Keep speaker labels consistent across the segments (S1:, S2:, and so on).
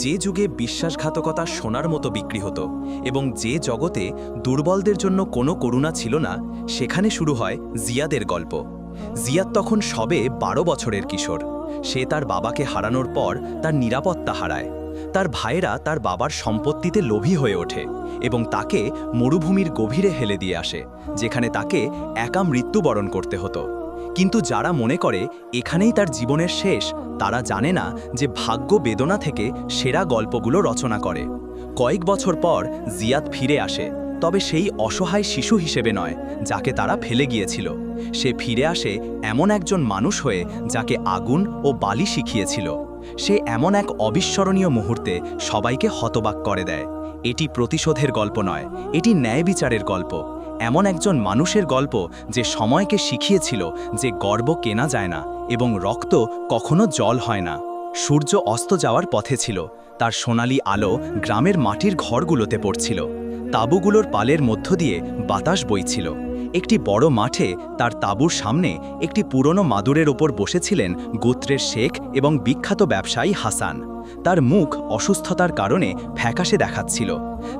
S1: যে যুগে বিশ্বাসঘাতকতা সোনার মতো বিক্রি হতো এবং যে জগতে দুর্বলদের জন্য কোনো করুণা ছিল না, সেখানে শুরু হয় জিয়াদের গল্প। জিয়াদ তখন সবে বারো বছরের কিশোর। সে তার বাবাকে হারানোর পর তার নিরাপত্তা হারায়। তার ভাইয়েরা তার বাবার সম্পত্তিতে লোভী হয়ে ওঠে এবং তাকে মরুভূমির গভীরে হেলে দিয়ে আসে, যেখানে তাকে একা মৃত্যুবরণ করতে হতো। কিন্তু যারা মনে করে এখানেই তার জীবনের শেষ, তারা জানে না যে ভাগ্য বেদনা থেকে সেরা গল্পগুলো রচনা করে। কয়েক বছর পর জিয়াদ ফিরে আসে, তবে সেই অসহায় শিশু হিসেবে নয়, যাকে তারা ফেলে গিয়েছিল। সে ফিরে আসে এমন একজন মানুষ হয়ে যাকে আগুন ও বালি শিখিয়েছিল। সে এমন এক অবিস্মরণীয় মুহূর্তে সবাইকে হতবাক করে দেয়। এটি প্রতিশোধের গল্প নয়, এটি ন্যায় বিচারের গল্প। এমন একজন মানুষের গল্প যে সময়কে শিখিয়েছিল যে গর্ব কেনা যায় না এবং রক্ত কখনো জল হয় না। সূর্য অস্ত যাওয়ার পথে ছিল। তার সোনালি আলো গ্রামের মাটির ঘরগুলোতে পড়ছিল। তাঁবুগুলোর পালের মধ্য দিয়ে বাতাস বইছিল। একটি বড় মাঠে তার তাঁবুর সামনে একটি পুরনো মাদুরের ওপর বসেছিলেন গোত্রের শেখ এবং বিখ্যাত ব্যবসায়ী হাসান। তার মুখ অসুস্থতার কারণে ফ্যাকাশে দেখাচ্ছিল।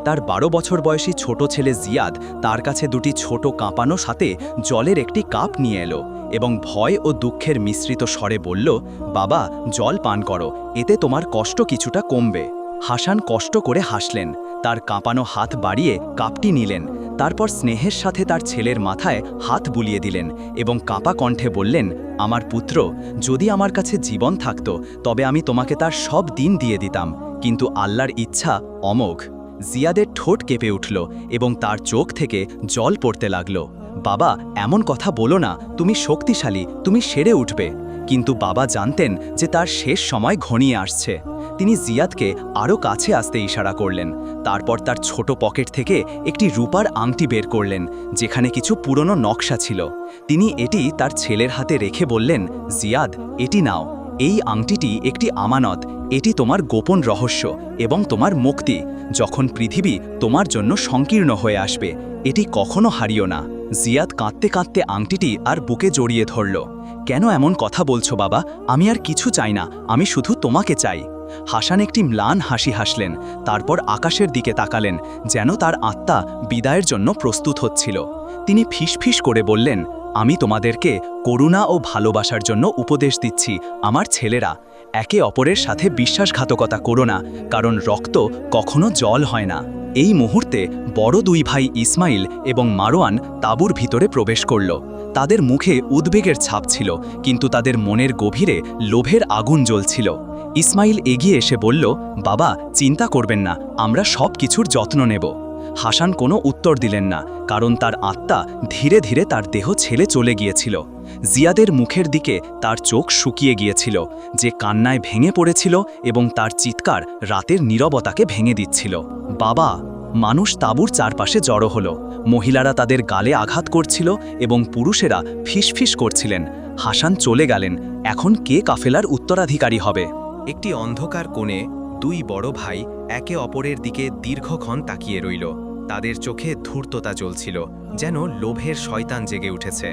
S1: তার বারো বছর বয়সী ছোট ছেলে জিয়াদ তার কাছে দুটি ছোট কাঁপানো সাথে জলের একটি কাপ নিয়ে এলো এবং ভয় ও দুঃখের মিশ্রিত স্বরে বলল, বাবা, জল পান করো, এতে তোমার কষ্ট কিছুটা কমবে। হাসান কষ্ট করে হাসলেন। তার কাঁপানো হাত বাড়িয়ে কাপটি নিলেন। তারপর স্নেহের সাথে তার ছেলের মাথায় হাত বুলিয়ে দিলেন এবং কাঁপা কণ্ঠে বললেন, আমার পুত্র, যদি আমার কাছে জীবন থাকত, তবে আমি তোমাকে তার সব দিন দিয়ে দিতাম। কিন্তু আল্লাহর ইচ্ছা অমোঘ। জিয়াদের ঠোঁট কেঁপে উঠল এবং তার চোখ থেকে জল পড়তে লাগল। বাবা, এমন কথা বলো না। তুমি শক্তিশালী। তুমি সেরে উঠবে। কিন্তু বাবা জানতেন যে তার শেষ সময় ঘনিয়ে আসছে। তিনি জিয়াদকে আরও কাছে আসতে ইশারা করলেন। তারপর তার ছোট পকেট থেকে একটি রূপার আংটি বের করলেন, যেখানে কিছু পুরনো নকশা ছিল। তিনি এটি তার ছেলের হাতে রেখে বললেন, জিয়াদ, এটি নাও। এই আংটিটি একটি আমানত। এটি তোমার গোপন রহস্য এবং তোমার মুক্তি। যখন পৃথিবী তোমার জন্য সংকীর্ণ হয়ে আসবে, এটি কখনো হারিও না। জিয়াদ কাঁদতে কাঁদতে আংটিটি আর বুকে জড়িয়ে ধরল। কেন এমন কথা বলছো বাবা? আমি আর কিছু চাই না। আমি শুধু তোমাকে চাই। হাসান একটি ম্লান হাসি হাসলেন, তারপর আকাশের দিকে তাকালেন, যেন তার আত্মা বিদায়ের জন্য প্রস্তুত হচ্ছিল। তিনি ফিসফিস করে বললেন, আমি তোমাদেরকে করুণা ও ভালোবাসার জন্য উপদেশ দিচ্ছি, আমার ছেলেরা। একে অপরের সাথে বিশ্বাসঘাতকতা করো না, কারণ রক্ত কখনো জল হয় না। এই মুহূর্তে বড় দুই ভাই ইসমাইল এবং মারোয়ান তাঁবুর ভিতরে প্রবেশ করল। তাদের মুখে উদ্বেগের ছাপ ছিল, কিন্তু তাদের মনের গভীরে লোভের আগুন জ্বলছিল। ইসমাইল এগিয়ে এসে বলল, বাবা, চিন্তা করবেন না, আমরা সব কিছুর যত্ন নেব। হাসান কোনো উত্তর দিলেন না, কারণ তার আত্মা ধীরে ধীরে তার দেহ ছেলে চলে গিয়েছিল। জিয়াদের মুখের দিকে তার চোখ শুকিয়ে গিয়েছিল, যে কান্নায় ভেঙে পড়েছিল এবং তার চিৎকার রাতের নীরবতাকে ভেঙে দিচ্ছিল। বাবা, মানুষ তাঁবুর চারপাশে জড়ো হলো। মহিলারা তাদের গালে আঘাত করছিল এবং পুরুষেরা ফিসফিস করছিলেন। হাসান চলে গেলেন, এখন কে কাফেলার উত্তরাধিকারী হবে? একটি অন্ধকার কোণে দুই বড় ভাই একে অপরের দিকে দীর্ঘক্ষণ তাকিয়ে রইল। তাদের চোখে ধূর্ততা জ্বলছিল, যেন লোভের শয়তান জেগে উঠেছে।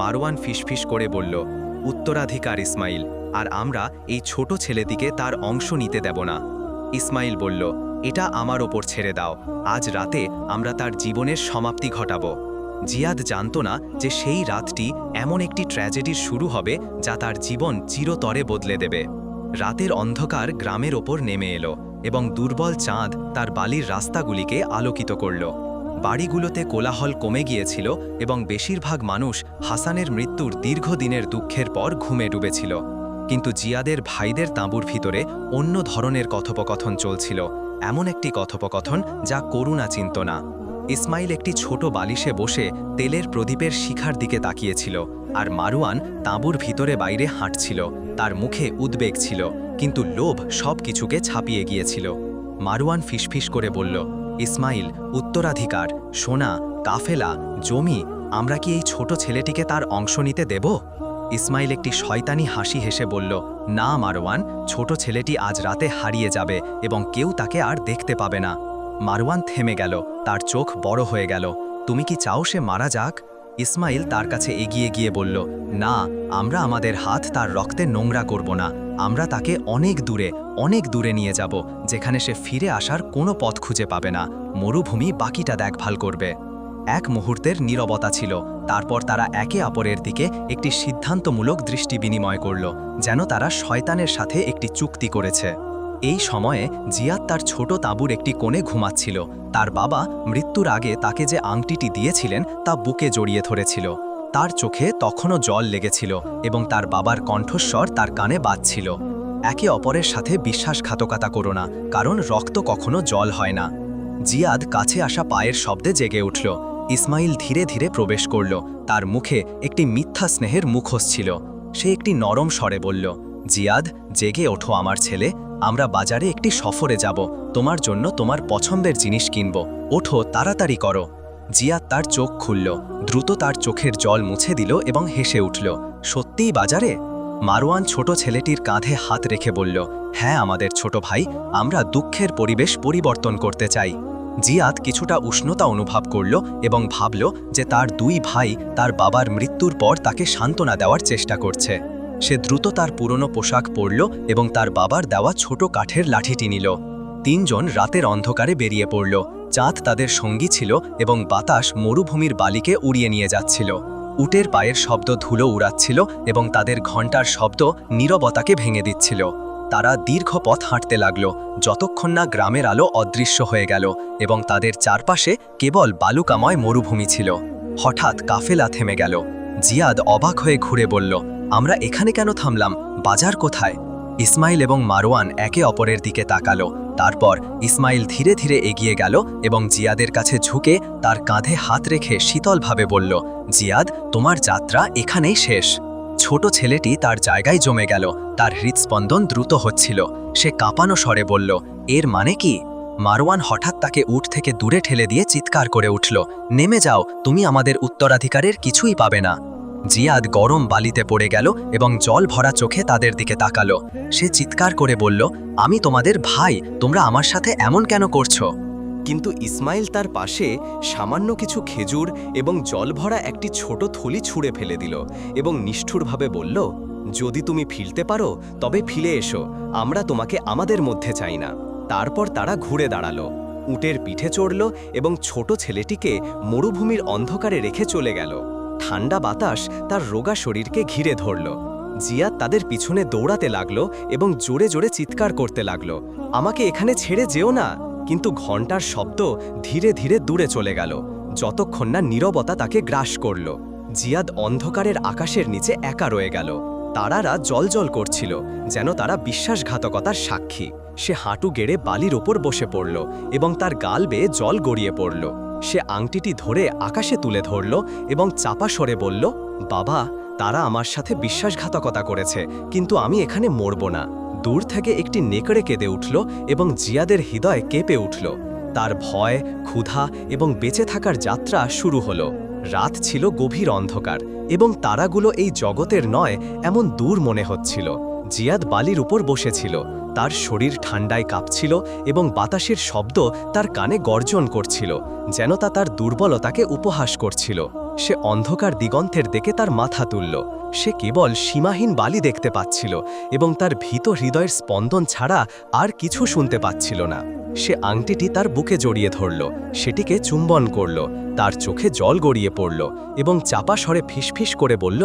S1: মারওয়ান ফিসফিস করে বলল, উত্তরাধিকার ইসমাইল, আর আমরা এই ছোট ছেলেটিকে তার অংশ নিতে দেব না। ইসমাইল বলল, এটা আমার ওপর ছেড়ে দাও, আজ রাতে আমরা তার জীবনের সমাপ্তি ঘটাব। জিয়াদ জানত না যে সেই রাতটি এমন একটি ট্র্যাজেডির শুরু হবে যা তার জীবন চিরতরে বদলে দেবে। রাতের অন্ধকার গ্রামের ওপর নেমে এলো এবং দুর্বল চাঁদ তার বালির রাস্তাগুলিকে আলোকিত করল। বাড়িগুলোতে কোলাহল কমে গিয়েছিল এবং বেশিরভাগ মানুষ হাসানের মৃত্যুর দীর্ঘদিনের দুঃখের পর ঘুমে ডুবেছিল। কিন্তু জিয়াদের ভাইদের তাঁবুর ভিতরে অন্য ধরনের কথোপকথন চলছিল, এমন একটি কথোপকথন যা করুণা চিন্ত না। ইসমাইল একটি ছোট বালিশে বসে তেলের প্রদীপের শিখার দিকে তাকিয়েছিল। আর মারুয়ান তাঁবুর ভিতরে বাইরে হাঁটছিল। তার মুখে উদ্বেগ ছিল, কিন্তু লোভ সব কিছুকে ছাপিয়ে গিয়েছিল। মারুয়ান ফিসফিস করে বলল, ইসমাইল, উত্তরাধিকার, সোনা, কাফেলা, জমি, আমরা কি এই ছোট ছেলেটিকে তার অংশ নিতে দেব? ইসমাইল একটি শয়তানি হাসি হেসে বলল, না মারওয়ান ছোট ছেলেটি আজ রাতে হারিয়ে যাবে এবং কেউ তাকে আর দেখতে পাবে না। মারওয়ান থেমে গেল, তার চোখ বড় হয়ে গেল, তুমি কি চাও সে মারা যাক? ইসমাইল তার কাছে এগিয়ে গিয়ে বলল, না, আমরা আমাদের হাত তার রক্তে নোংরা করব না। আমরা তাকে অনেক দূরে অনেক দূরে নিয়ে যাব, যেখানে সে ফিরে আসার কোনো পথ খুঁজে পাবে না। মরুভূমি বাকিটা দেখভাল করবে। এক মুহূর্তের নীরবতা ছিল। তারপর তারা একে অপরের দিকে একটি সিদ্ধান্তমূলক দৃষ্টি বিনিময় করল, যেন তারা শয়তানের সাথে একটি চুক্তি করেছে। এই সময়ে জিয়াদ তার ছোট তাঁবুর একটি কোণে ঘুমাচ্ছিল। তার বাবা মৃত্যুর আগে তাকে যে আংটিটি দিয়েছিলেন তা বুকে জড়িয়ে ধরেছিল। তার চোখে তখনও জল লেগেছিল এবং তার বাবার কণ্ঠস্বর তার কানে বাজছিল। একে অপরের সাথে বিশ্বাসঘাতকতা করো না, কারণ রক্ত কখনো জল হয় না। জিয়াদ কাছে আসা পায়ের শব্দে জেগে উঠল। ইসমাইল ধীরে ধীরে প্রবেশ করল। তার মুখে একটি মিথ্যা স্নেহের মুখোশ ছিল। সে একটি নরম স্বরে বলল জিয়াদ, জেগে ওঠো আমার ছেলে, আমরা বাজারে একটি সফরে যাব, তোমার জন্য তোমার পছন্দের জিনিস কিনব, ওঠো, তাড়াতাড়ি করো। জিয়াদ তার চোখ খুলল, দ্রুত তার চোখের জল মুছে দিল এবং হেসে উঠল, সত্যিই বাজারে? মারোয়ান ছোট ছেলেটির কাঁধে হাত রেখে বলল হ্যাঁ আমাদের ছোট ভাই, আমরা দুঃখের পরিবেশ পরিবর্তন করতে চাই। জিয়াদ কিছুটা উষ্ণতা অনুভব করল এবং ভাবল যে তার দুই ভাই তার বাবার মৃত্যুর পর তাকে সান্ত্বনা দেওয়ার চেষ্টা করছে। সে দ্রুত তার পুরনো পোশাক পরল এবং তার বাবার দেওয়া ছোট কাঠের লাঠিটি নিল। তিনজন রাতের অন্ধকারে বেরিয়ে পড়ল। চাঁদ তাদের সঙ্গী ছিল এবং বাতাস মরুভূমির বালিকে উড়িয়ে নিয়ে যাচ্ছিল। উটের পায়ের শব্দ ধুলো উড়াচ্ছিল এবং তাদের ঘণ্টার শব্দ নীরবতাকে ভেঙে দিচ্ছিল। তারা দীর্ঘ পথ হাঁটতে লাগল। যতক্ষণ না গ্রামের আলো অদৃশ্য হয়ে গেল এবং তাদের চারপাশে কেবল বালুকাময় মরুভূমি ছিল। হঠাৎ কাফেলা থেমে গেল। জিয়াদ অবাক হয়ে ঘুরে বলল আমরা এখানে কেন থামলাম? বাজার কোথায়? ইসমাইল এবং মারোয়ান একে অপরের দিকে তাকালো। তারপর ইসমাইল ধীরে ধীরে এগিয়ে গেল এবং জিয়াদের কাছে ঝুঁকে তার কাঁধে হাত রেখে শীতলভাবে বলল, জিয়াদ, তোমার যাত্রা এখানেই শেষ। ছোট ছেলেটি তার জায়গায় জমে গেল। তার হৃৎস্পন্দন দ্রুত হচ্ছিল। সে কাঁপানো স্বরে বলল, এর মানে কি? মারওয়ান হঠাৎ তাকে উঠ থেকে দূরে ঠেলে দিয়ে চিৎকার করে উঠল, নেমে যাও, তুমি আমাদের উত্তরাধিকারের কিছুই পাবে না। জিয়াদ গরম বালিতে পড়ে গেল এবং জল ভরা চোখে তাদের দিকে তাকালো। সে চিৎকার করে বলল, আমি তোমাদের ভাই, তোমরা আমার সাথে এমন কেন করছ?
S2: কিন্তু ইসমাইল তার পাশে সামান্য কিছু খেজুর এবং জল ভরা একটি ছোট থলি ছুঁড়ে ফেলে দিল এবং নিষ্ঠুরভাবে বলল, যদি তুমি ফিরতে পারো, তবে ফিরে এসো। আমরা তোমাকে আমাদের মধ্যে চাই না। তারপর তারা ঘুরে দাঁড়াল। উটের পিঠে চড়ল এবং ছোট ছেলেটিকে মরুভূমির অন্ধকারে রেখে চলে গেল। ঠান্ডা বাতাস তার রোগা শরীরকে ঘিরে ধরল। জিয়াদ তাদের পিছনে দৌড়াতে লাগল এবং জোরে জোরে চিৎকার করতে লাগল। আমাকে এখানে ছেড়ে যেও না। কিন্তু ঘণ্টার শব্দ ধীরে ধীরে দূরে চলে গেল। যতক্ষণ না নীরবতা তাকে গ্রাস করল। জিয়াদ অন্ধকারের আকাশের নিচে একা রয়ে গেল। তারারা জলজল করছিল, যেন তারা বিশ্বাসঘাতকতার সাক্ষী। সে হাঁটু গেড়ে বালির ওপর বসে পড়ল এবং তার গাল বেয়ে জল গড়িয়ে পড়ল। সে আংটিটি ধরে আকাশে তুলে ধরল এবং চাপা স্বরে বলল, বাবা, তারা আমার সাথে বিশ্বাসঘাতকতা করেছে, কিন্তু আমি এখানে মরব না। দূর থেকে একটি নেকড়ে কেঁদে উঠল এবং জিয়াদের হৃদয় কেঁপে উঠল। তার ভয়, ক্ষুধা এবং বেঁচে থাকার যাত্রা শুরু হলো। রাত ছিল গভীর অন্ধকার এবং তারাগুলো এই জগতের নয়, এমন দূর মনে হচ্ছিল। জিয়াদ বালির উপর বসেছিল। তার শরীর ঠান্ডায় কাঁপছিল এবং বাতাসের শব্দ তার কানে গর্জন করছিল, যেন তা তার দুর্বলতাকে উপহাস করছিল। সে অন্ধকার দিগন্তের দিকে তার মাথা তুলল। সে কেবল সীমাহীন বালি দেখতে পাচ্ছিল এবং তার ভীত হৃদয়ের স্পন্দন ছাড়া আর কিছু শুনতে পাচ্ছিল না। সে আংটিটি তার বুকে জড়িয়ে ধরল, সেটিকে চুম্বন করল, তার চোখে জল গড়িয়ে পড়ল এবং চাপা স্বরে ফিসফিস করে বলল,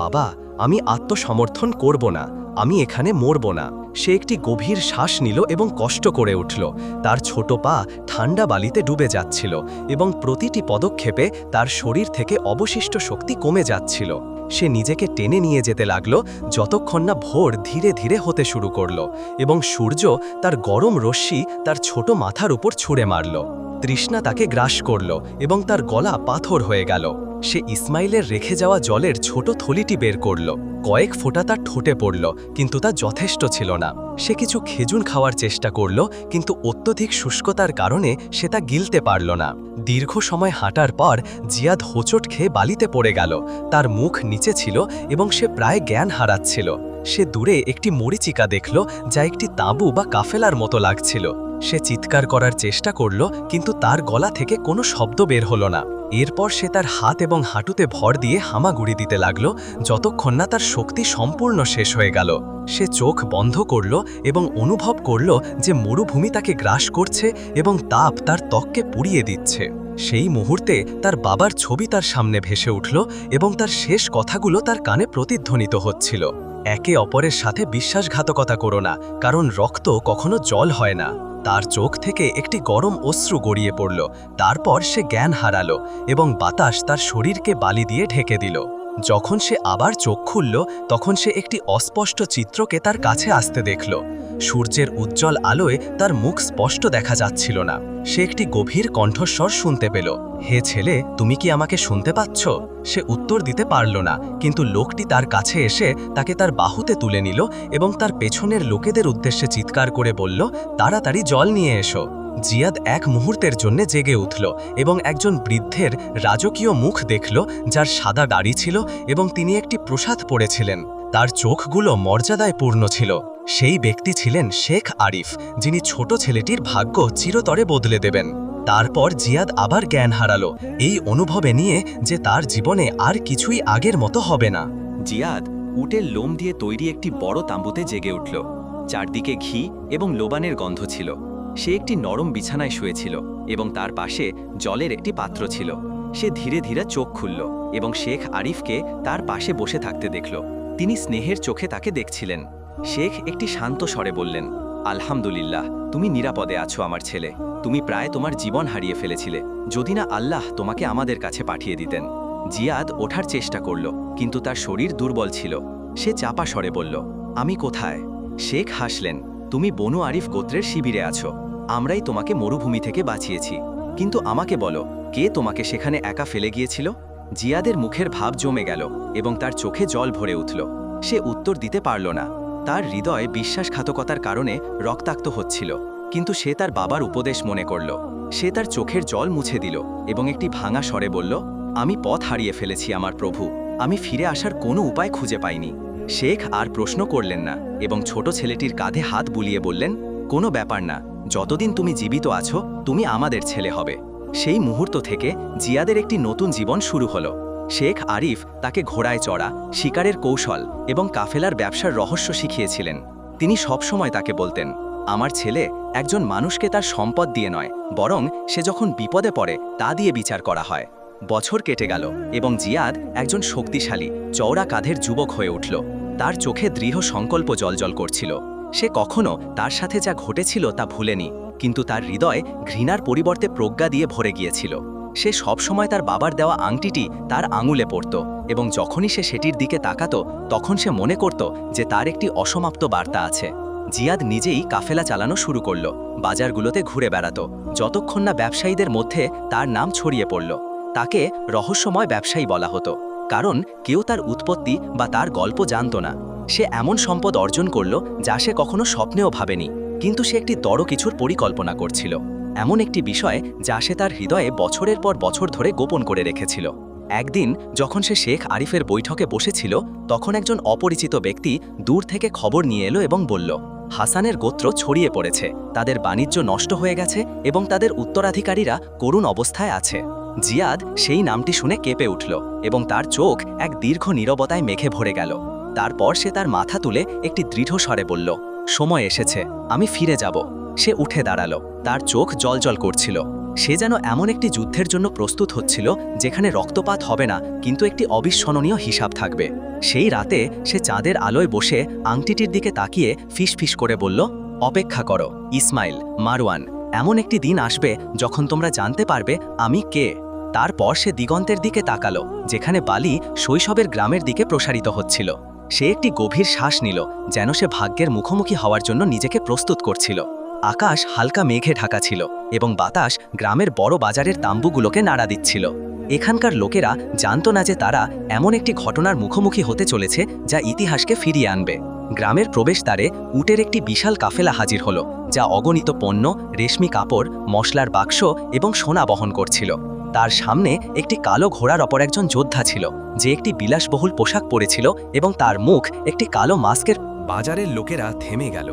S2: বাবা, আমি আত্মসমর্থন করব না। আমি এখানে মরব না। সে একটি গভীর শ্বাস নিল এবং কষ্ট করে উঠল। তার ছোট পা ঠান্ডা বালিতে ডুবে যাচ্ছিল এবং প্রতিটি পদক্ষেপে তার শরীর থেকে অবশিষ্ট শক্তি কমে যাচ্ছিল। সে নিজেকে টেনে নিয়ে যেতে লাগল, যতক্ষণ না ভোর ধীরে ধীরে হতে শুরু করল এবং সূর্য তার গরম রশ্মি তার ছোট মাথার উপর ছুঁড়ে মারল। তৃষ্ণা তাকে গ্রাস করল এবং তার গলা পাথর হয়ে গেল। সে ইসমাইলের রেখে যাওয়া জলের ছোট থলিটি বের করল। কয়েক ফোঁটা তার ঠোঁটে পড়ল, কিন্তু তা যথেষ্ট ছিল না। সে কিছু খেজুর খাওয়ার চেষ্টা করল, কিন্তু অত্যধিক শুষ্কতার কারণে সে তা গিলতে পারল না। দীর্ঘ সময় হাঁটার পর জিয়াদ হোঁচট খেয়ে বালিতে পড়ে গেল। তার মুখ নিচে ছিল এবং সে প্রায় জ্ঞান হারাচ্ছিল। সে দূরে একটি মরিচিকা দেখল, যা একটি তাঁবু বা কাফেলার মতো লাগছিল। সে চিৎকার করার চেষ্টা করল, কিন্তু তার গলা থেকে কোনো শব্দ বের হলো না। এরপর সে তার হাত এবং হাঁটুতে ভর দিয়ে হামাগুড়ি দিতে লাগল, যতক্ষণ না তার শক্তি সম্পূর্ণ শেষ হয়ে গেল। সে চোখ বন্ধ করল এবং অনুভব করল যে মরুভূমি তাকে গ্রাস করছে এবং তাপ তার ত্বককে পুড়িয়ে দিচ্ছে। সেই মুহূর্তে তার বাবার ছবি তার সামনে ভেসে উঠল এবং তার শেষ কথাগুলো তার কানে প্রতিধ্বনিত হচ্ছিল। একে অপরের সাথে বিশ্বাসঘাতকতা করো না, কারণ রক্ত কখনো জল হয় না। তার চোখ থেকে একটি গরম অশ্রু গড়িয়ে পড়ল, তারপর সে জ্ঞান হারালো এবং বাতাস তার শরীরকে বালি দিয়ে ঢেকে দিল। যখন সে আবার চোখ খুলল, তখন সে একটি অস্পষ্ট চিত্রকে তার কাছে আসতে দেখল। সূর্যের উজ্জ্বল আলোয় তার মুখ স্পষ্ট দেখা যাচ্ছিল না। সে একটি গভীর কণ্ঠস্বর শুনতে পেল। হে ছেলে, তুমি কি আমাকে শুনতে পাচ্ছ? সে উত্তর দিতে পারল না, কিন্তু লোকটি তার কাছে এসে তাকে তার বাহুতে তুলে নিল এবং তার পেছনের লোকেদের উদ্দেশ্যে চিৎকার করে বলল, তাড়াতাড়ি জল নিয়ে এসো। জিয়াদ এক মুহূর্তের জন্য জেগে উঠল এবং একজন বৃদ্ধের রাজকীয় মুখ দেখল, যার সাদা দাড়ি ছিল এবং তিনি একটি প্রসাদ পড়েছিলেন। তার চোখগুলো মর্যাদায় পূর্ণ ছিল। সেই ব্যক্তি ছিলেন শেখ আরিফ, যিনি ছোট ছেলেটির ভাগ্য চিরতরে বদলে দেবেন। তারপর জিয়াদ আবার জ্ঞান হারালো, এই অনুভবে নিয়ে যে তার জীবনে আর কিছুই আগের মতো হবে না।
S1: জিয়াদ উটের লোম দিয়ে তৈরি একটি বড় তাঁবুতে জেগে উঠল। চারদিকে ঘি এবং লোবানের গন্ধ ছিল। সে একটি নরম বিছানায় শুয়েছিল এবং তার পাশে জলের একটি পাত্র ছিল। সে ধীরে ধীরে চোখ খুলল এবং শেখ আরিফকে তার পাশে বসে থাকতে দেখল। তিনি স্নেহের চোখে তাকে দেখছিলেন। শেখ একটি শান্ত স্বরে বললেন, আলহামদুলিল্লাহ, তুমি নিরাপদে আছো আমার ছেলে। তুমি প্রায় তোমার জীবন হারিয়ে ফেলেছিলে। যদি না আল্লাহ তোমাকে আমাদের কাছে পাঠিয়ে দিতেন। জিয়াদ ওঠার চেষ্টা করল, কিন্তু তার শরীর দুর্বল ছিল। সে চাপা স্বরে বলল, আমি কোথায়? শেখ হাসলেন, তুমি বনু আরিফ গোত্রের শিবিরে আছো। আমরাই তোমাকে মরুভূমি থেকে বাঁচিয়েছি। কিন্তু আমাকে বলো, কে তোমাকে সেখানে একা ফেলে গিয়েছিল? জিয়াদের মুখের ভাব জমে গেল এবং তার চোখে জল ভরে উঠল। সে উত্তর দিতে পারল না। তার হৃদয় বিশ্বাসঘাতকতার কারণে রক্তাক্ত হচ্ছিল। কিন্তু সে তার বাবার উপদেশ মনে করল। সে তার চোখের জল মুছে দিল এবং একটি ভাঙা স্বরে বলল, আমি পথ হারিয়ে ফেলেছি আমার প্রভু। আমি ফিরে আসার কোনো উপায় খুঁজে পাইনি। শেখ আর প্রশ্ন করলেন না এবং ছোট ছেলেটির কাঁধে হাত বুলিয়ে বললেন, কোনো ব্যাপার না। যতদিন তুমি জীবিত আছো, তুমি আমাদের ছেলে হবে। সেই মুহূর্ত থেকে জিয়াদের একটি নতুন জীবন শুরু হলো। শেখ আরিফ তাকে ঘোড়ায় চড়া, শিকারের কৌশল এবং কাফেলার ব্যবসার রহস্য শিখিয়েছিলেন। তিনি সবসময় তাকে বলতেন, আমার ছেলে একজন মানুষকে তার সম্পদ দিয়ে নয়, বরং সে যখন বিপদে পড়ে তা দিয়ে বিচার করা হয়। বছর কেটে গেল এবং জিয়াদ একজন শক্তিশালী, চওড়া কাঁধের যুবক হয়ে উঠল। তার চোখে দৃঢ় সংকল্প জলজল করছিল। সে কখনো তার সাথে যা ঘটেছিল তা ভুলেনি, কিন্তু তার হৃদয় ঘৃণার পরিবর্তে প্রজ্ঞা দিয়ে ভরে গিয়েছিল। সে সবসময় তার বাবার দেওয়া আংটিটি তার আঙুলে পড়ত এবং যখনই সে সেটির দিকে তাকাত, তখন সে মনে করত যে তার একটি অসমাপ্ত বার্তা আছে। জিয়াদ নিজেই কাফেলা চালানো শুরু করল, বাজারগুলোতে ঘুরে বেড়াত, যতক্ষণ না ব্যবসায়ীদের মধ্যে তার নাম ছড়িয়ে পড়ল। তাকে রহস্যময় ব্যবসায়ী বলা হতো, কারণ কেউ তার উৎপত্তি বা তার গল্প জানত না। সে এমন সম্পদ অর্জন করল যা সে কখনো স্বপ্নেও ভাবেনি, কিন্তু সে একটি বড় কিছুর পরিকল্পনা করছিল। এমন একটি বিষয় যা সে তার হৃদয়ে বছরের পর বছর ধরে গোপন করে রেখেছিল। একদিন যখন সে শেখ আরিফের বৈঠকে বসেছিল, তখন একজন অপরিচিত ব্যক্তি দূর থেকে খবর নিয়ে এলো এবং বলল, হাসানের গোত্র ছড়িয়ে পড়েছে, তাদের বাণিজ্য নষ্ট হয়ে গেছে এবং তাদের উত্তরাধিকারীরা করুণ অবস্থায় আছে। জিয়াদ সেই নামটি শুনে কেঁপে উঠল এবং তার চোখ এক দীর্ঘ নীরবতায় মেঘে ভরে গেল। তারপর সে তার মাথা তুলে একটি দৃঢ় স্বরে বলল, সময় এসেছে, আমি ফিরে যাব। সে উঠে দাঁড়াল। তার চোখ জলজল করছিল। সে যেন এমন একটি যুদ্ধের জন্য প্রস্তুত হচ্ছিল, যেখানে রক্তপাত হবে না, কিন্তু একটি অবিস্মরণীয় হিসাব থাকবে। সেই রাতে সে চাঁদের আলোয় বসে আংটিটির দিকে তাকিয়ে ফিস করে বলল, অপেক্ষা করো, ইসমাইল, মারওয়ান, এমন একটি দিন আসবে যখন তোমরা জানতে পারবে আমি কে। তারপর সে দিগন্তের দিকে তাকালো, যেখানে বালি শৈশবের গ্রামের দিকে প্রসারিত হচ্ছিল। সে একটি গভীর শ্বাস নিল, যেন সে ভাগ্যের মুখোমুখি হওয়ার জন্য নিজেকে প্রস্তুত করছিল। আকাশ হালকা মেঘে ঢাকা ছিল এবং বাতাস গ্রামের বড় বাজারের তাম্বুগুলোকে নাড়া দিচ্ছিল। এখানকার লোকেরা জানত না যে তারা এমন একটি ঘটনার মুখোমুখি হতে চলেছে যা ইতিহাসকে ফিরিয়ে আনবে। গ্রামের প্রবেশদ্বারে উটের একটি বিশাল কাফেলা হাজির হলো, যা অগণিত পণ্য, রেশমি কাপড়, মশলার বাক্স এবং সোনা বহন করছিল।
S3: তার সামনে একটি কালো ঘোড়ার অপর একজন যোদ্ধা ছিল, যে একটি বিলাসবহুল পোশাক পরেছিল এবং তার মুখ একটি কালো মাস্কের
S2: বাজারের লোকেরা থেমে গেল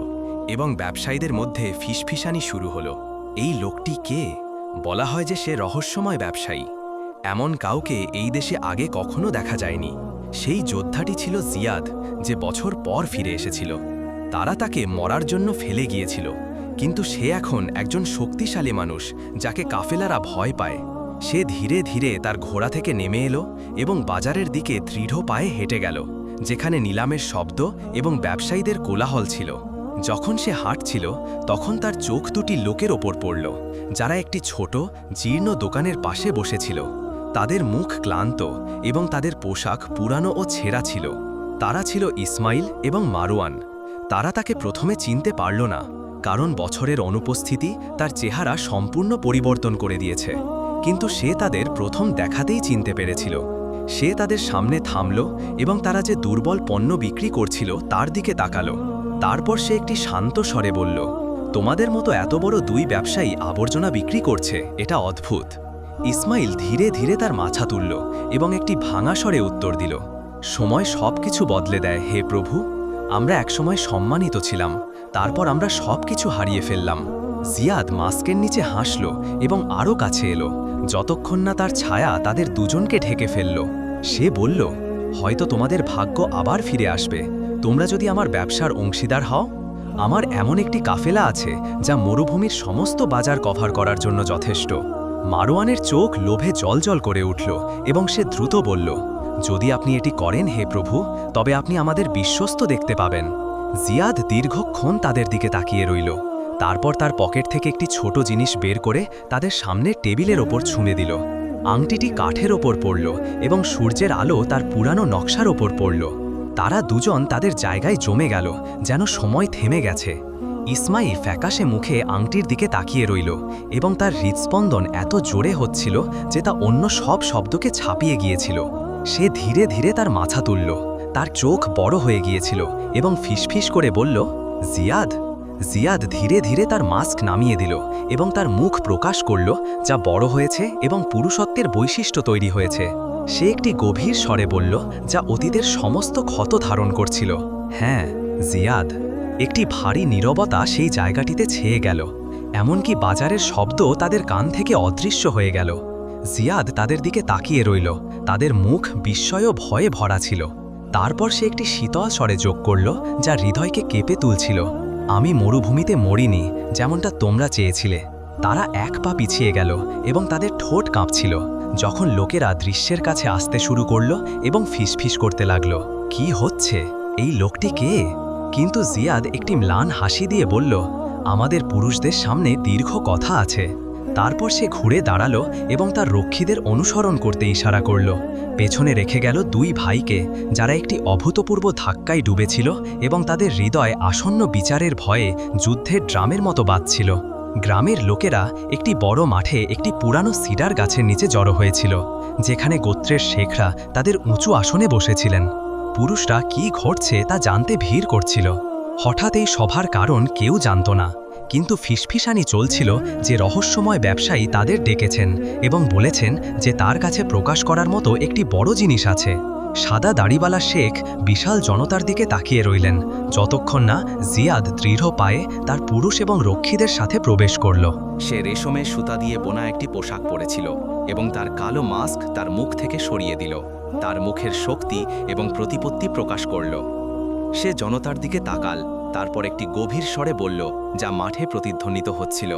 S2: এবং ব্যবসায়ীদের মধ্যে ফিসফিসানি শুরু হলো। এই লোকটি কে? বলা হয় যে সে রহস্যময় ব্যবসায়ী। এমন কাউকে এই দেশে আগে কখনো দেখা যায়নি। সেই যোদ্ধাটি ছিল জিয়াদ, যে বছর পর ফিরে এসেছিল। তারা তাকে মরার জন্য ফেলে গিয়েছিল, কিন্তু সে এখন একজন শক্তিশালী মানুষ, যাকে কাফেলারা ভয় পায়। সে ধীরে ধীরে তার ঘোড়া থেকে নেমে এলো এবং বাজারের দিকে দৃঢ় পায়ে হেঁটে গেল, যেখানে নিলামের শব্দ এবং ব্যবসায়ীদের কোলাহল ছিল। যখন সে হাঁটছিল, তখন তার চোখ দুটি লোকের ওপর পড়ল, যারা একটি ছোট, জীর্ণ দোকানের পাশে বসেছিল। তাদের মুখ ক্লান্ত এবং তাদের পোশাক পুরানো ও ছেঁড়া ছিল। তারা ছিল ইসমাইল এবং মারোয়ান তারা তাকে প্রথমে চিনতে পারল না, কারণ বছরের অনুপস্থিতি তার চেহারা সম্পূর্ণ পরিবর্তন করে দিয়েছে। কিন্তু সে তাদের প্রথম দেখাতেই চিনতে পেরেছিল। সে তাদের সামনে থামল এবং তারা যে দুর্বল পণ্য বিক্রি করছিল তার দিকে তাকালো। তারপর সে একটি শান্ত স্বরে বলল, তোমাদের মতো এত বড় দুই ব্যবসায়ী আবর্জনা বিক্রি করছে, এটা অদ্ভুত। ইসমাইল ধীরে ধীরে তার মাথা তুলল এবং একটি ভাঙা স্বরে উত্তর দিল, সময় সব কিছু বদলে দেয়, হে প্রভু। আমরা একসময় সম্মানিত ছিলাম, তারপর আমরা সব কিছু হারিয়ে ফেললাম। জিয়াদ মাস্কের নিচে হাসল এবং আরও কাছে এলো। যতক্ষণ না তার ছায়া তাদের দুজনকে ঢেকে ফেলল, সে বলল, হয়তো তোমাদের ভাগ্য আবার ফিরে আসবে। তোমরা যদি আমার ব্যবসার অংশীদার হও, আমার এমন একটি কাফেলা আছে যা মরুভূমির সমস্ত বাজার কভার করার জন্য যথেষ্ট। মারোয়ানের চোখ লোভে জলজল করে উঠল এবং সে দ্রুত বলল, যদি আপনি এটি করেন হে প্রভু, তবে আপনি আমাদের বিশ্বস্ত দেখতে পাবেন। জিয়াদ দীর্ঘক্ষণ তাদের দিকে তাকিয়ে রইল। তারপর তার পকেট থেকে একটি ছোট জিনিস বের করে তাদের সামনে টেবিলের ওপর ছুঁড়ে দিল। আংটিটি কাঠের ওপর পড়ল এবং সূর্যের আলো তার পুরানো নকশার ওপর পড়ল। তারা দুজন তাদের জায়গায় জমে গেল, যেন সময় থেমে গেছে। ইসমাইল ফ্যাকাশে মুখে আংটির দিকে তাকিয়ে রইল এবং তার হৃদস্পন্দন এত জোরে হচ্ছিল যে তা অন্য সব শব্দকে ছাপিয়ে গিয়েছিল। সে ধীরে ধীরে তার মাথা তুলল, তার চোখ বড় হয়ে গিয়েছিল এবং ফিসফিস করে বলল, জিয়াদ জিয়াদ ধীরে ধীরে তার মাস্ক নামিয়ে দিল এবং তার মুখ প্রকাশ করল যা বড় হয়েছে এবং পুরুষত্বের বৈশিষ্ট্য তৈরি হয়েছে। সে একটি গভীর স্বরে বলল, যা অতীতের সমস্ত ক্ষত ধারণ করছিল। হ্যাঁ জিয়াদ, একটি ভারী নীরবতা সেই জায়গাটিতে ছেয়ে গেল, এমনকি বাজারের শব্দ তাদের কান থেকে অদৃশ্য হয়ে গেল। জিয়াদ তাদের দিকে তাকিয়ে রইল, তাদের মুখ বিস্ময় ও ভয়ে ভরা ছিল। তারপর সে একটি শীতল স্বরে যোগ করল, যা হৃদয়কে কেঁপে তুলছিল। আমি মরুভূমিতে মরিনি, যেমনটা তোমরা চেয়েছিলে। তারা এক পা পিছিয়ে গেল এবং তাদের ঠোঁট কাঁপছিল, যখন লোকেরা দৃশ্যের কাছে আসতে শুরু করল এবং ফিসফিস করতে লাগল। কি হচ্ছে? এই লোকটি কে? কিন্তু জিয়াদ একটি ম্লান হাসি দিয়ে বলল, আমাদের পুরুষদের সামনে দীর্ঘ কথা আছে। তারপর সে ঘুরে দাঁড়াল এবং তার রক্ষীদের অনুসরণ করতে ইশারা করল। পেছনে রেখে গেল দুই ভাইকে, যারা একটি অভূতপূর্ব ধাক্কায় ডুবেছিল এবং তাদের হৃদয় আসন্ন বিচারের ভয়ে যুদ্ধের ড্রামের মতো বাজছিল। গ্রামের লোকেরা একটি বড় মাঠে একটি পুরানো সিডার গাছের নিচে জড়ো হয়েছিল, যেখানে গোত্রের শেখরা তাদের উঁচু আসনে বসেছিলেন। পুরুষরা কি ঘটছে তা জানতে ভিড় করছিল। হঠাৎ এই সভার কারণ কেউ জানত না। কিন্তু ফিসফিসানি চলছিল যে রহস্যময় ব্যবসায়ী তাদের ডেকেছেন এবং বলেছেন যে তার কাছে প্রকাশ করার মতো একটি বড় জিনিস আছে। সাদা দাড়িওয়ালা শেখ বিশাল জনতার দিকে তাকিয়ে রইলেন। যতক্ষণ না জিয়াদ দৃঢ় পায়ে তার পুরুষ এবং রক্ষীদের সাথে প্রবেশ করল।
S1: সে রেশমের সুতা দিয়ে বোনা একটি পোশাক পরেছিল এবং তার কালো মাস্ক তার মুখ থেকে সরিয়ে দিল। তার মুখের শক্তি এবং প্রতিপত্তি প্রকাশ করল। সে জনতার দিকে তাকাল। তারপর একটি গভীর স্বরে বলল, যা মাঠে প্রতিধ্বনিত হচ্ছিল।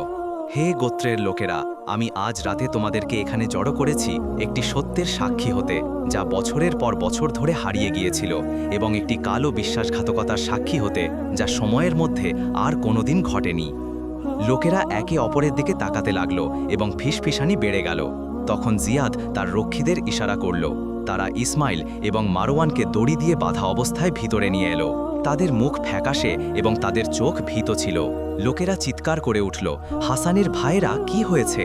S1: হে গোত্রের লোকেরা, আমি আজ রাতে তোমাদেরকে এখানে জড়ো করেছি একটি সত্যের সাক্ষী হতে, যা বছরের পর বছর ধরে হারিয়ে গিয়েছিল এবং একটি কালো বিশ্বাসঘাতকতার সাক্ষী হতে, যা সময়ের মধ্যে আর কোনোদিন ঘটেনি। লোকেরা একে অপরের দিকে তাকাতে লাগল এবং ফিসফিসানি বেড়ে গেল। তখন জিয়াদ তার রক্ষীদের ইশারা করল। তারা ইসমাইল এবং মারোয়ানকে দড়ি দিয়ে বাধা অবস্থায় ভিতরে নিয়ে এলো। তাদের মুখ ফ্যাকাশে এবং তাদের চোখ ভীত ছিল। লোকেরা চিৎকার করে উঠল, হাসানের ভাইয়েরা কি হয়েছে?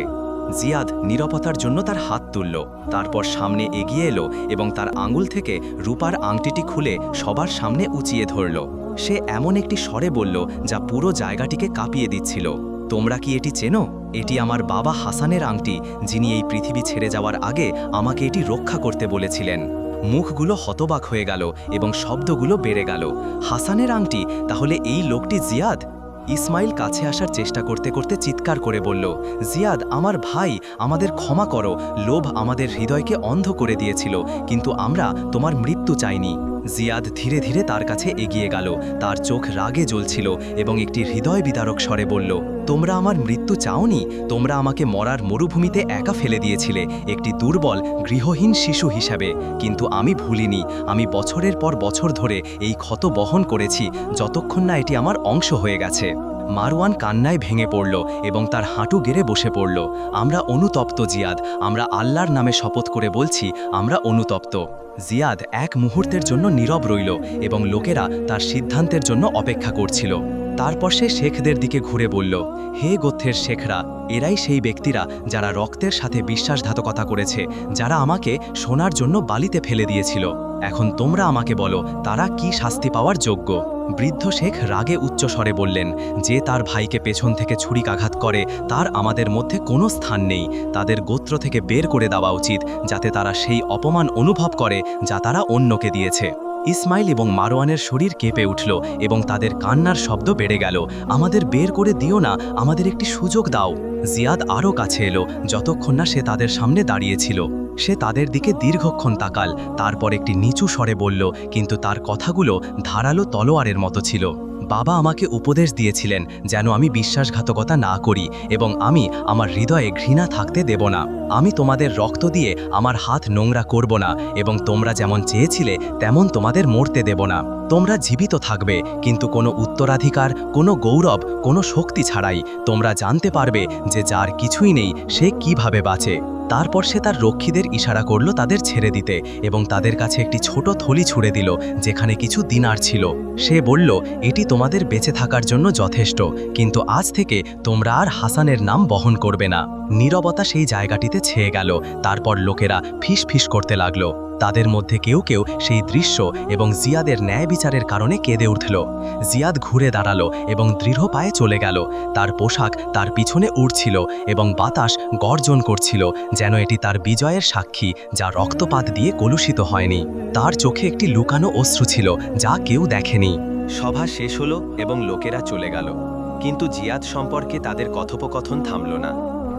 S1: জিয়াদ নিরাপত্তার জন্য তার হাত তুলল, তারপর সামনে এগিয়ে এলো এবং তার আঙুল থেকে রূপার আংটিটি খুলে সবার সামনে উঁচিয়ে ধরল। সে এমন একটি স্বরে বলল, যা পুরো জায়গাটিকে কাঁপিয়ে দিচ্ছিল। তোমরা কি এটি চেনো?
S3: এটি আমার বাবা হাসানের আংটি, যিনি এই পৃথিবী ছেড়ে যাওয়ার আগে আমাকে এটি রক্ষা করতে বলেছিলেন। মুখগুলো হতবাক হয়ে গেল এবং শব্দগুলো বেড়ে গেল। হাসানের আংটি, তাহলে এই লোকটি জিয়াদ? ইসমাইল কাছে আসার চেষ্টা করতে করতে চিৎকার করে বলল, জিয়াদ, আমার ভাই, আমাদের ক্ষমা করো। লোভ আমাদের হৃদয়কে অন্ধ করে দিয়েছিল, কিন্তু আমরা তোমার মৃত্যু চাইনি। জিয়াদ ধীরে ধীরে তার কাছে এগিয়ে গেল। তার চোখ রাগে জ্বলছিল এবং একটি হৃদয় বিদারক স্বরে বলল, তোমরা আমার মৃত্যু চাওনি? তোমরা আমাকে মরার মরুভূমিতে একা ফেলে দিয়েছিলে, একটি দুর্বল, গৃহহীন শিশু হিসাবে। কিন্তু আমি ভুলিনি। আমি বছরের পর বছর ধরে এই ক্ষত বহন করেছি, যতক্ষণ না এটি আমার অংশ হয়ে গেছে। মারওয়ান কান্নায় ভেঙে পড়ল এবং তার হাঁটু গেড়ে বসে পড়ল। আমরা অনুতপ্ত, জিয়াদ। আমরা আল্লাহর নামে শপথ করে বলছি, আমরা অনুতপ্ত। জিয়াদ এক মুহূর্তের জন্য নীরব রইল এবং লোকেরা তার সিদ্ধান্তের জন্য অপেক্ষা করছিল। তারপর সে শেখদের দিকে ঘুরে বলল, হে গোত্রের শেখরা, এরাই সেই ব্যক্তিরা যারা রক্তের সাথে বিশ্বাসঘাতকতা করেছে, যারা আমাকে সোনার জন্য বালিতে ফেলে দিয়েছিল। এখন তোমরা আমাকে বলো, তারা কি শাস্তি পাওয়ার যোগ্য? বৃদ্ধ শেখ রাগে উচ্চস্বরে বললেন, যে তার ভাইকে পেছন থেকে ছুরিকাঘাত করে, তার আমাদের মধ্যে কোনো স্থান নেই। তাদের গোত্র থেকে বের করে দেওয়া উচিত, যাতে তারা সেই অপমান অনুভব করে, যা তারা অন্যকে দিয়েছে। ইসমাইল এবং মারোয়ানের শরীর কেঁপে উঠল এবং তাদের কান্নার শব্দ বেড়ে গেল। আমাদের বের করে দিও না, আমাদের একটি সুযোগ দাও। জিয়াদ আরও কাছে এলো, যতক্ষণ না সে তাদের সামনে দাঁড়িয়েছিল। সে তাদের দিকে দীর্ঘক্ষণ তাকাল, তারপর একটি নিচু স্বরে বলল, কিন্তু তার কথাগুলো ধারালো তলোয়ারের মতো ছিল। বাবা আমাকে উপদেশ দিয়েছিলেন যেন আমি বিশ্বাসঘাতকতা না করি এবং আমি আমার হৃদয়ে ঘৃণা থাকতে দেব না। আমি তোমাদের রক্ত দিয়ে আমার হাত নোংরা করব না এবং তোমরা যেমন চেয়েছিলে তেমন তোমাদের মরতে দেব না। তোমরা জীবিত থাকবে, কিন্তু কোনো উত্তরাধিকার, কোনো গৌরব, কোনো শক্তি ছাড়াই। তোমরা জানতে পারবে যে যার কিছুই নেই, সে কীভাবে বাঁচে। তারপর সে তার রক্ষীদের ইশারা করল তাদের ছেড়ে দিতে এবং তাদের কাছে একটি ছোট থলি ছুড়ে দিল, যেখানে কিছু দিনার ছিল। সে বলল, এটি তোমাদের বেঁচে থাকার জন্য যথেষ্ট, কিন্তু আজ থেকে তোমরা আর হাসানের নাম বহন করবে না। নীরবতা সেই জায়গাটিতে ছেয়ে গেল, তারপর লোকেরা ফিস ফিস করতে লাগল। তাদের মধ্যে কেউ কেউ সেই দৃশ্য এবং জিয়াদের ন্যায় বিচারের কারণে কেঁদে উঠল। জিয়াদ ঘুরে দাঁড়াল এবং দৃঢ় পায়ে চলে গেল। তার পোশাক তার পিছনে উড়ছিল এবং বাতাস গর্জন করছিল যেন এটি তার বিজয়ের সাক্ষী যা রক্তপাত দিয়ে কলুষিত হয়নি। তার চোখে একটি লুকানো অশ্রু ছিল যা কেউ দেখেনি।
S2: সভা শেষ হলো এবং লোকেরা চলে গেল। কিন্তু জিয়াদ সম্পর্কে তাদের কথোপকথন থামল না।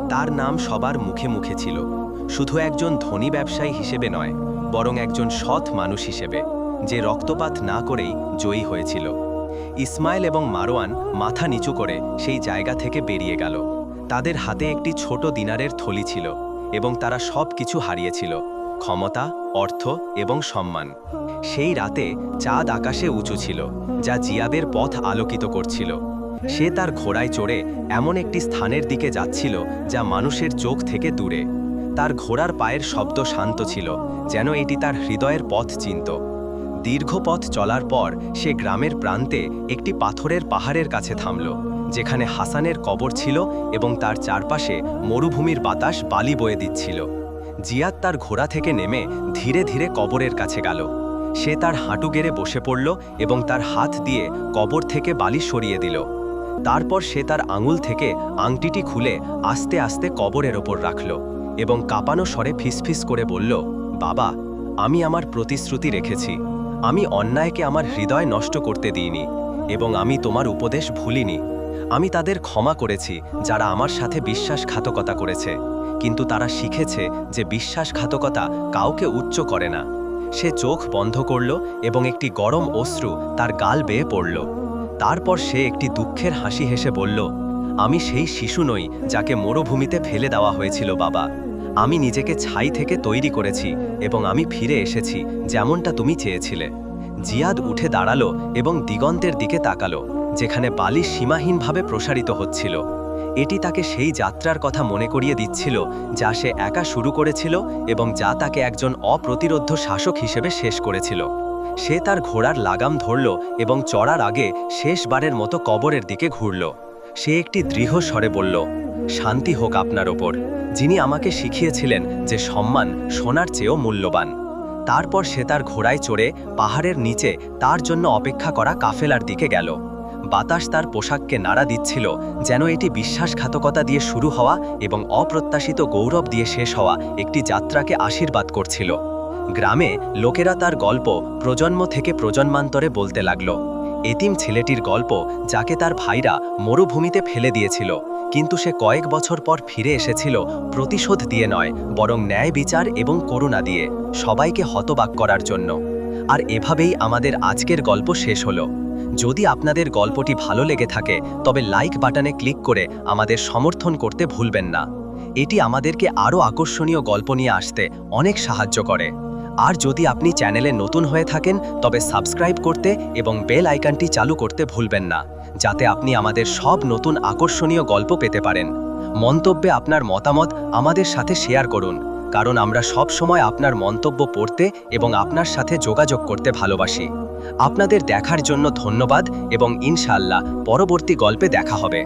S2: তার নাম সবার মুখে মুখে ছিল। শুধু একজন ধনী ব্যবসায়ী হিসেবে নয় বরং একজন সৎ মানুষ হিসেবে, যে রক্তপাত না করেই জয়ী হয়েছিল। ইসমাইল এবং মারোয়ান মাথা নিচু করে সেই জায়গা থেকে বেরিয়ে গেল। তাদের হাতে একটি ছোট দিনারের থলি ছিল এবং তারা সব কিছু হারিয়েছিল, ক্ষমতা, অর্থ এবং সম্মান। সেই রাতে চাঁদ আকাশে উঁচু ছিল, যা জিয়াদের পথ আলোকিত করছিল। সে তার ঘোড়ায় চড়ে এমন একটি স্থানের দিকে যাচ্ছিল যা মানুষের চোখ থেকে দূরে। তার ঘোড়ার পায়ের শব্দ শান্ত ছিল, যেন এটি তার হৃদয়ের পথ চিনত। দীর্ঘ পথ চলার পর সে গ্রামের প্রান্তে একটি পাথরের পাহাড়ের কাছে থামল, যেখানে হাসানের কবর ছিল এবং তার চারপাশে মরুভূমির বাতাস বালি বয়ে দিচ্ছিল। জিয়াদ তার ঘোড়া থেকে নেমে ধীরে ধীরে কবরের কাছে গেল। সে তার হাঁটু গেড়ে বসে পড়ল এবং তার হাত দিয়ে কবর থেকে বালি সরিয়ে দিল। তারপর সে তার আঙুল থেকে আংটিটি খুলে আস্তে আস্তে কবরের ওপর রাখল। এবং কাঁপানো স্বরে ফিসফিস করে বলল, বাবা, আমি আমার প্রতিশ্রুতি রেখেছি। আমি অন্যায়কে আমার হৃদয় নষ্ট করতে দিইনি এবং আমি তোমার উপদেশ ভুলিনি। আমি তাদের ক্ষমা করেছি যারা আমার সাথে বিশ্বাসঘাতকতা করেছে। কিন্তু তারা শিখেছে যে বিশ্বাসঘাতকতা কাউকে উচ্চ করে না। সে চোখ বন্ধ করল এবং একটি গরম অশ্রু তার গাল বেয়ে পড়ল। তারপর সে একটি দুঃখের হাসি হেসে বলল আমি সেই শিশু নই যাকে মরুভূমিতে ফেলে দেওয়া হয়েছিল, বাবা। আমি নিজেকে ছাই থেকে তৈরি করেছি এবং আমি ফিরে এসেছি যেমনটা তুমি চেয়েছিলে। জিয়াদ উঠে দাঁড়াল এবং দিগন্তের দিকে তাকালো, যেখানে বালি সীমাহীনভাবে প্রসারিত হচ্ছিল। এটি তাকে সেই যাত্রার কথা মনে করিয়ে দিচ্ছিল যা সে একা শুরু করেছিল এবং যা তাকে একজন অপ্রতিরোধ্য শাসক হিসেবে শেষ করেছিল। সে তার ঘোড়ার লাগাম ধরল এবং চড়ার আগে শেষবারের মতো কবরের দিকে ঘুরল। সে একটি দৃঢ় স্বরে বলল, শান্তি হোক আপনার ওপর। যিনি আমাকে শিখিয়েছিলেন যে সম্মান সোনার চেয়েও মূল্যবান। তারপর সে তার ঘোড়ায় চড়ে পাহাড়ের নিচে তার জন্য অপেক্ষা করা কাফেলার দিকে গেল।
S3: বাতাস তার পোশাককে নাড়া দিচ্ছিল, যেন এটি বিশ্বাসঘাতকতা দিয়ে শুরু হওয়া এবং অপ্রত্যাশিত গৌরব দিয়ে শেষ হওয়া একটি যাত্রাকে আশীর্বাদ করছিল। গ্রামে লোকেরা তার গল্প প্রজন্ম থেকে প্রজন্মান্তরে বলতে লাগল। এতিম ছেলেটির গল্প যাকে তার ভাইরা মরুভূমিতে ফেলে দিয়েছিল। কিন্তু সে কয়েক বছর পর ফিরে এসেছিল প্রতিশোধ দিয়ে নয়, বরং ন্যায় বিচার এবং করুণা দিয়ে, সবাইকে হতবাক করার জন্য। আর এভাবেই আমাদের আজকের গল্প শেষ হলো। যদি আপনাদের গল্পটি ভালো লেগে থাকে, তবে লাইক বাটনে ক্লিক করে আমাদের সমর্থন করতে ভুলবেন না। এটি আমাদেরকে আরও আকর্ষণীয় গল্প নিয়ে আসতে অনেক সাহায্য করে। আর যদি আপনি চ্যানেলে নতুন হয়ে থাকেন, তবে সাবস্ক্রাইব করতে এবং বেল আইকনটি চালু করতে ভুলবেন না, যাতে আপনি আমাদের সব নতুন আকর্ষণীয় গল্প পেতে পারেন। মন্তব্যে আপনার মতামত আমাদের সাথে শেয়ার করুন, কারণ আমরা সব সময় আপনার মন্তব্য পড়তে এবং আপনার সাথে যোগাযোগ করতে ভালোবাসি। আপনাদের দেখার জন্য ধন্যবাদ এবং ইনশাআল্লাহ পরবর্তী গল্পে দেখা হবে।